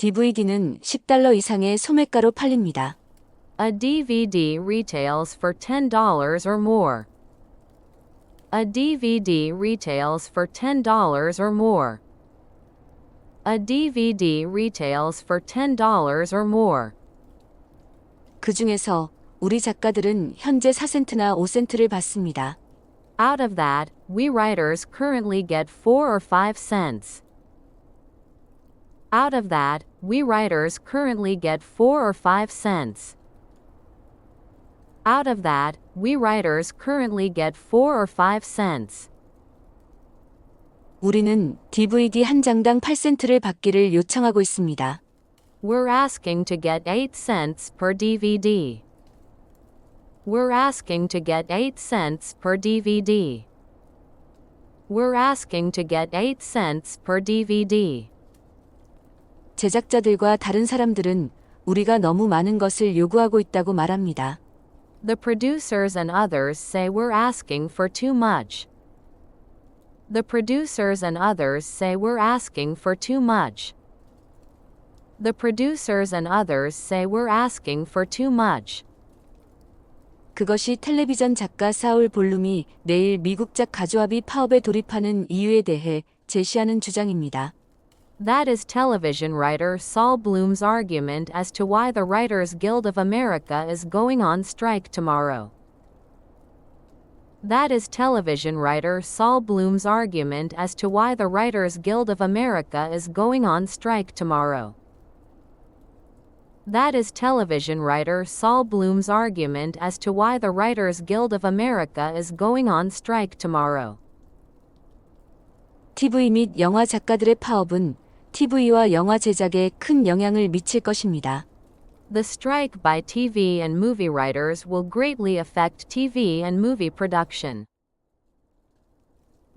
DVD는 10달러 이상의 소매가로 팔립니다. A DVD retails for $10 or more. A DVD retails for $10 or more. A DVD retails for $10 or more. 그 중에서 우리 작가들은 현재 4센트나 5센트를 받습니다. Out of that, we writers currently get 4 or 5 cents. Out of that, we writers currently get 4 or 5 cents. Out of that, we writers currently get 4 or 5 cents. 우리는 DVD 한 장당 8센트를 받기를 요청하고 있습니다. We're asking to get 8 cents per DVD. We're asking to get 8 cents per DVD. We're asking to get 8 cents per DVD. 제작자들과 다른 사람들은 우리가 너무 많은 것을 요구하고 있다고 말합니다. The producers and others say we're asking for too much. The producers and others say we're asking for too much. The producers and others say we're asking for too much. 그것이 텔레비전 작가 사울 볼룸이 내일 미국작 가조합의 파업에 돌입하는 이유에 대해 제시하는 주장입니다. That is television writer Saul Bloom's argument as to why the Writers Guild of America is going on strike tomorrow. That is television writer Saul Bloom's argument as to why the Writers Guild of America is going on strike tomorrow. That is television writer Saul Bloom's argument as to why the Writers Guild of America is going on strike tomorrow. TV 및 영화 작가들의 파업은 TV와 영화 제작에 큰 영향을 미칠 것입니다. The strike by TV and movie writers will greatly affect TV and movie production.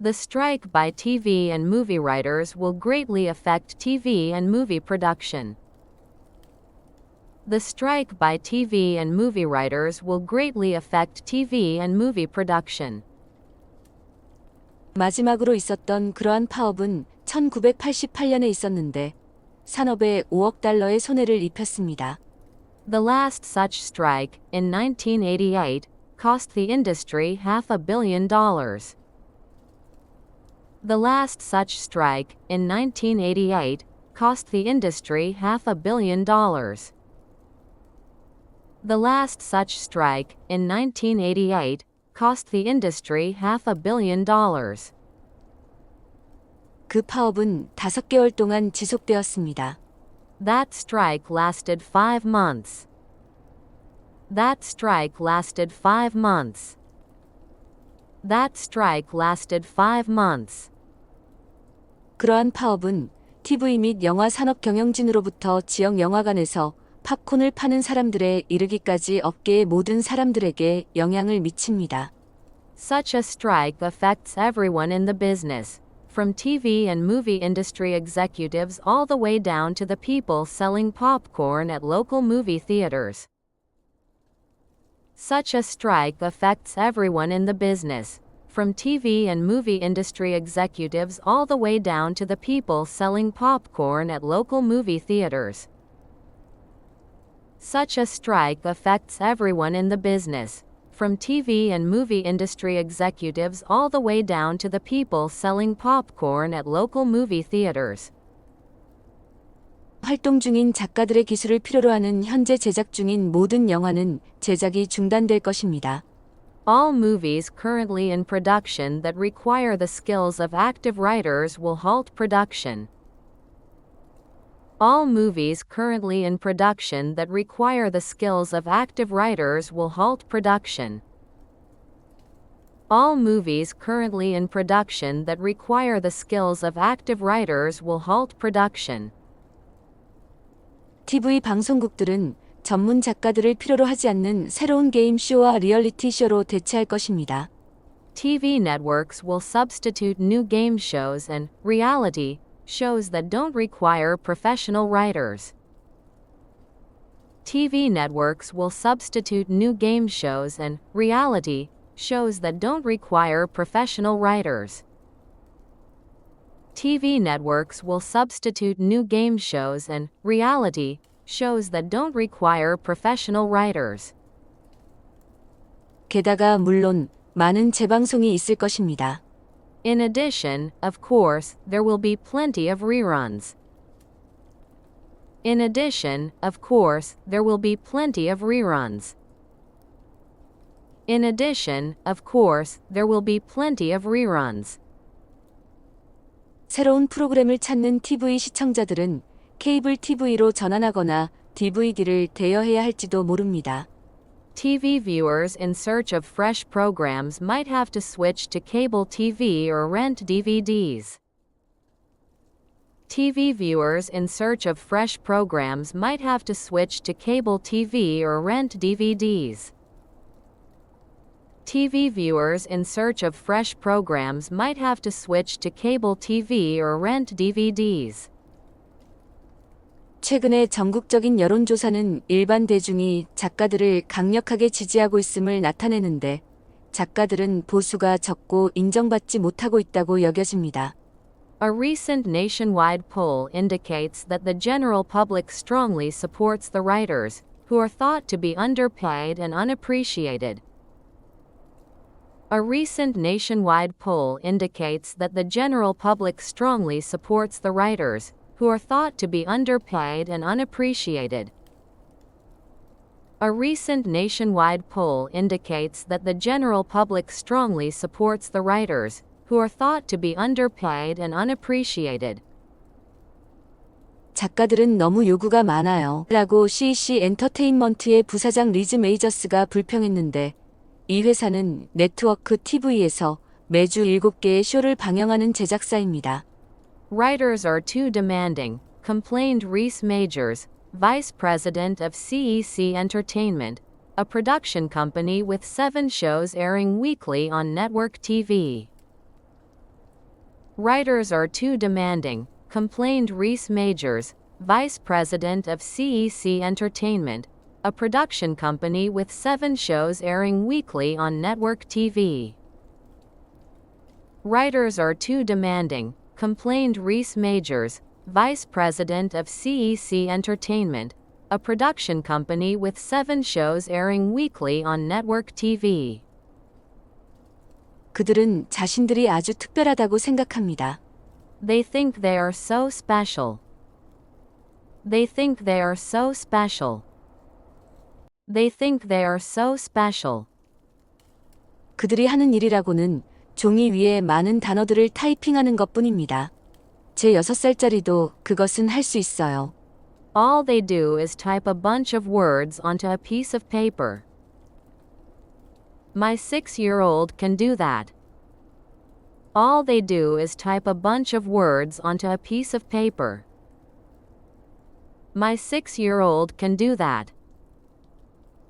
The strike by TV and movie writers will greatly affect TV and movie production. The strike by TV and movie writers will greatly affect TV and movie production. 마지막으로 있었던 그러한 파업은 1988년에 있었는데 산업에 5억 달러의 손해를 입혔습니다. The last such strike, in 1988, cost the industry half a billion dollars. The last such strike, in 1988, cost the industry half a billion dollars. The last such strike, in 1988, cost the industry half a billion dollars. 그 파업은 5개월 동안 지속되었습니다. That strike lasted five months. That strike lasted five months. That strike lasted five months. 그러한 파업은 TV 및 영화 산업 경영진으로부터 지역 영화관에서 팝콘을 파는 사람들에 이르기까지 업계의 모든 사람들에게 영향을 미칩니다. Such a strike affects everyone in the business, from TV and movie industry executives all the way down to the people selling popcorn at local movie theaters. Such a strike affects everyone in the business, from TV and movie industry executives all the way down to the people selling popcorn at local movie theaters. Such a strike affects everyone in the business, from TV and movie industry executives all the way down to the people selling popcorn at local movie theaters. 활동 중인 작가들의 기술을 필요로 하는 현재 제작 중인 모든 영화는 제작이 중단될 것입니다. All movies currently in production that require the skills of active writers will halt production. All movies currently in production that require the skills of active writers will halt production. All movies currently in production that require the skills of active writers will halt production. TV 방송국들은 전문 작가들을 필요로 하지 않는 새로운 게임 쇼와 리얼리티 쇼로 대체할 것입니다. TV networks will substitute new game shows and reality shows that don't require professional writers. TV networks will substitute new game shows and reality shows that don't require professional writers. TV networks will substitute new game shows and reality shows that don't require professional writers. 게다가 물론 많은 재방송이 있을 것입니다. In addition, of course, there will be plenty of reruns. In addition, of course, there will be plenty of reruns. In addition, of course, there will be plenty of reruns. 새로운 프로그램을 찾는 TV 시청자들은 케이블 TV로 전환하거나 DVD를 대여해야 할지도 모릅니다. TV viewers in search of fresh programs might have to switch to cable TV or rent DVDs. TV viewers in search of fresh programs might have to switch to cable TV or rent DVDs. TV viewers in search of fresh programs might have to switch to cable TV or rent DVDs. 최근의 전국적인 여론조사는 일반 대중이 작가들을 강력하게 지지하고 있음을 나타내는데 작가들은 보수가 적고 인정받지 못하고 있다고 여겨집니다. A recent nationwide poll indicates that the general public strongly supports the writers, who are thought to be underpaid and unappreciated. A recent nationwide poll indicates that the general public strongly supports the writers, who are thought to be underpaid and unappreciated. A recent nationwide poll indicates that the general public strongly supports the writers, who are thought to be underpaid and unappreciated. 작가들은 너무 요구가 많아요. 라고 CC 엔터테인먼트의 부사장 리즈 메이저스가 불평했는데 이 회사는 네트워크 TV에서 매주 7개의 쇼를 방영하는 제작사입니다. Writers are too demanding, complained Reese Majors, vice president of CEC Entertainment, a production company with seven shows airing weekly on network TV. Writers are too demanding, complained Reese Majors, vice president of CEC Entertainment, a production company with seven shows airing weekly on network TV. Writers are too demanding, complained Reese Majors, vice president of CEC Entertainment, a production company with seven shows airing weekly on network TV. 그들은 자신들이 아주 특별하다고 생각합니다. They think they are so special. They think they are so special. They think they are so special. 그들이 하는 일이라고는 종이 위에 많은 단어들을 타이핑하는 것 뿐입니다. 제 6살짜리도 그것은 할 수 있어요. All they do is type a bunch of words onto a piece of paper. My six year old can do that. All they do is type a bunch of words onto a piece of paper. My six year old can do that.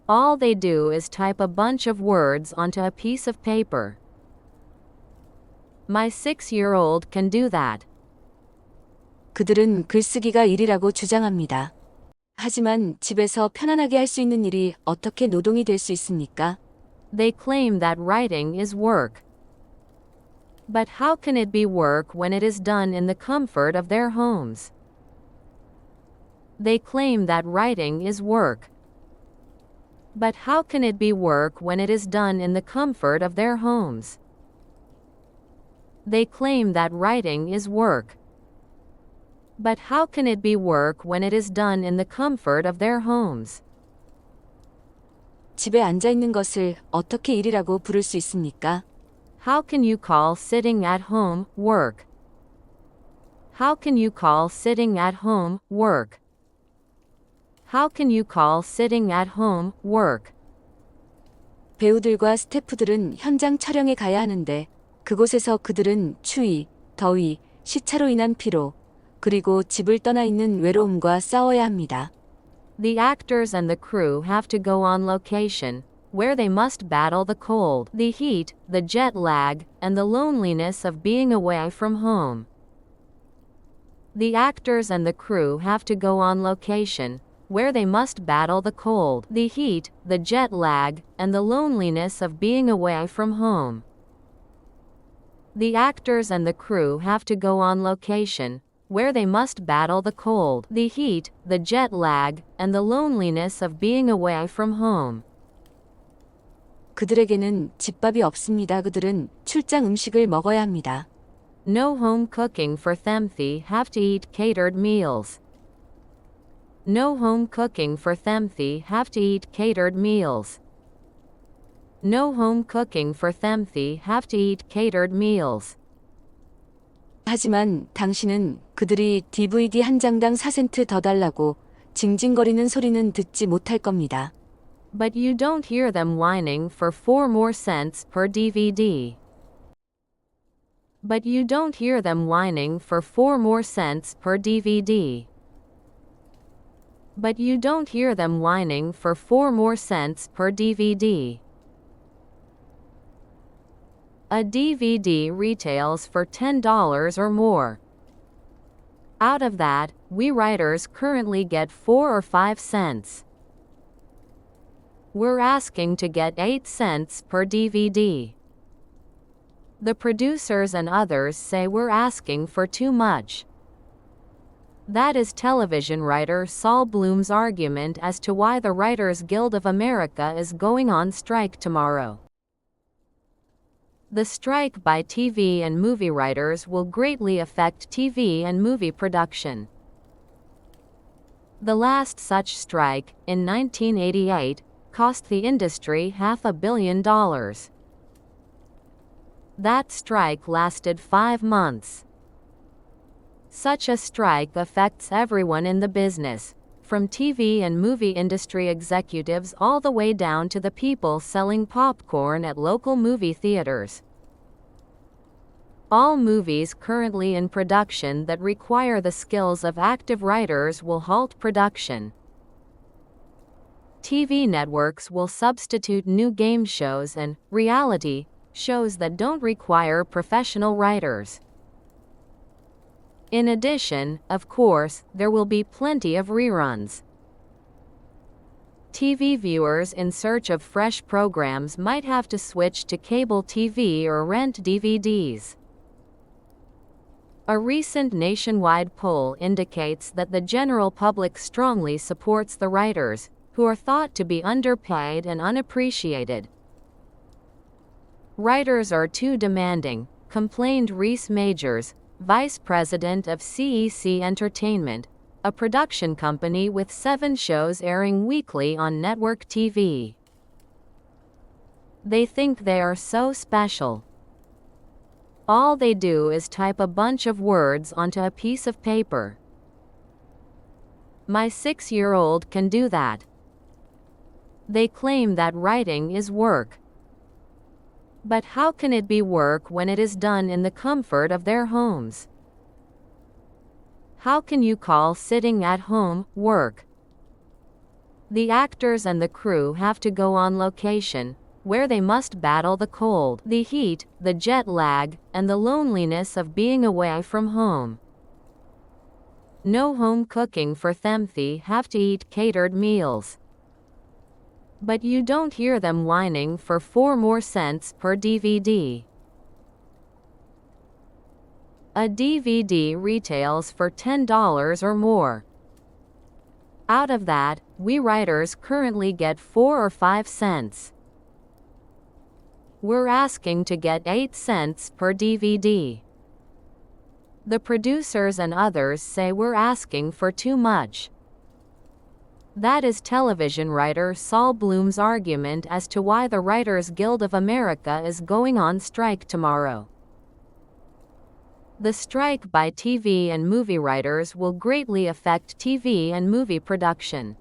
All they do is type a bunch of words onto a piece of paper. My six year old can do that. 그들은 글쓰기가 일이라고 주장합니다. 하지만 집에서 편안하게 할 수 있는 일이 어떻게 노동이 될 수 있습니까? They claim that writing is work. But how can it be work when it is done in the comfort of their homes? They claim that writing is work. But how can it be work when it is done in the comfort of their homes? They claim that writing is work. But how can it be work when it is done in the comfort of their homes? 집에 앉아 있는 것을 어떻게 일이라고 부를 수 있습니까? How can you call sitting at home work? How can you call sitting at home work? How can you call sitting at home work? 배우들과 스태프들은 현장 촬영에 가야 하는데 그곳에서 그들은 추위, 더위, 시차로 인한 피로, 그리고 집을 떠나 있는 외로움과 싸워야 합니다. The actors and the crew have to go on location, where they must battle the cold, the heat, the jet lag, and the loneliness of being away from home. The actors and the crew have to go on location, where they must battle the cold, the heat, the jet lag, and the loneliness of being away from home. The actors and the crew have to go on location, where they must battle the cold, the heat, the jet lag, and the loneliness of being away from home. 그들에게는 집밥이 없습니다. 그들은 출장 음식을 먹어야 합니다. No home cooking for them. They have to eat catered meals. No home cooking for them. They have to eat catered meals. No home cooking for them. They have to eat catered meals. 하지만 당신은 그들이 DVD 한 장당 4센트 더 달라고 징징거리는 소리는 듣지 못할 겁니다. But you don't hear them whining for 4 more cents per DVD. But you don't hear them whining for 4 more cents per DVD. But you don't hear them whining for 4 more cents per DVD. A DVD retails for $10 or more. Out of that, we writers currently get 4 or 5 cents. We're asking to get 8 cents per DVD. The producers and others say we're asking for too much. That is television writer Saul Bloom's argument as to why the Writers Guild of America is going on strike tomorrow. The strike by TV and movie writers will greatly affect TV and movie production. The last such strike, in 1988, cost the industry half a billion dollars. That strike lasted five months. Such a strike affects everyone in the business, from TV and movie industry executives all the way down to the people selling popcorn at local movie theaters. All movies currently in production that require the skills of active writers will halt production. TV networks will substitute new game shows and reality shows that don't require professional writers. In addition, of course, there will be plenty of reruns. TV viewers in search of fresh programs might have to switch to cable TV or rent DVDs. A recent nationwide poll indicates that the general public strongly supports the writers, who are thought to be underpaid and unappreciated. Writers are too demanding, complained Reese Majors, vice president of CEC Entertainment, a production company with seven shows airing weekly on network TV. They think they are so special. All they do is type a bunch of words onto a piece of paper. My six year old can do that. They claim that writing is work. But how can it be work when it is done in the comfort of their homes? How can you call sitting at home work? The actors and the crew have to go on location, where they must battle the cold, the heat, the jet lag, and the loneliness of being away from home. No home cooking for them. They have to eat catered meals. But you don't hear them whining for 4 more cents per DVD. A DVD retails for $10 or more. Out of that, we writers currently get 4 or 5 cents. We're asking to get 8 cents per DVD. The producers and others say we're asking for too much. That is television writer Saul Bloom's argument as to why the Writers Guild of America is going on strike tomorrow. The strike by TV and movie writers will greatly affect TV and movie production.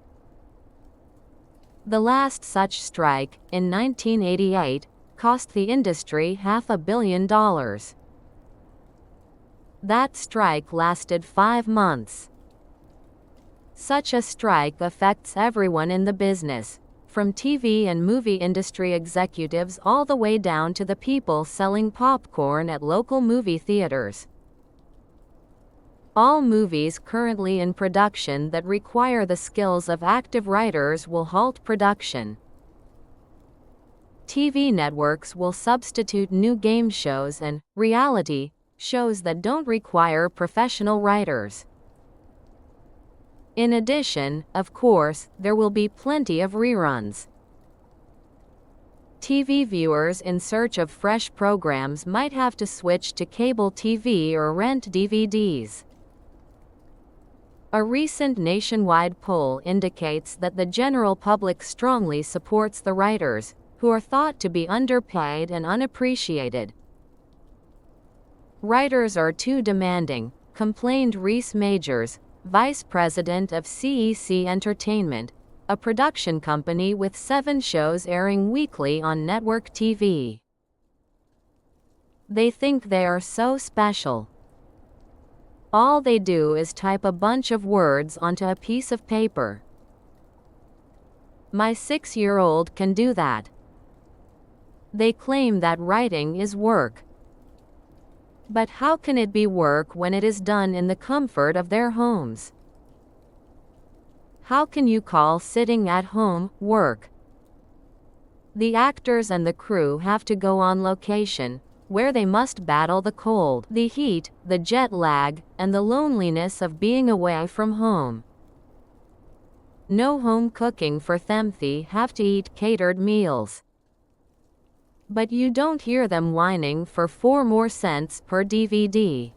The last such strike, in 1988, cost the industry half a billion dollars. That strike lasted five months. Such a strike affects everyone in the business, from TV and movie industry executives all the way down to the people selling popcorn at local movie theaters. All movies currently in production that require the skills of active writers will halt production. TV networks will substitute new game shows and reality shows that don't require professional writers. In addition, of course, there will be plenty of reruns. TV viewers in search of fresh programs might have to switch to cable TV or rent DVDs. A recent nationwide poll indicates that the general public strongly supports the writers, who are thought to be underpaid and unappreciated. Writers are too demanding, complained Reese Majors, vice president of CEC Entertainment, a production company with seven shows airing weekly on network TV. They think they are so special. All they do is type a bunch of words onto a piece of paper. My six year old can do that. They claim that writing is work. But how can it be work when it is done in the comfort of their homes? How can you call sitting at home work? The actors and the crew have to go on location, where they must battle the cold, the heat, the jet lag, and the loneliness of being away from home. No home cooking for them. They have to eat catered meals. But you don't hear them whining for 4 more cents per DVD.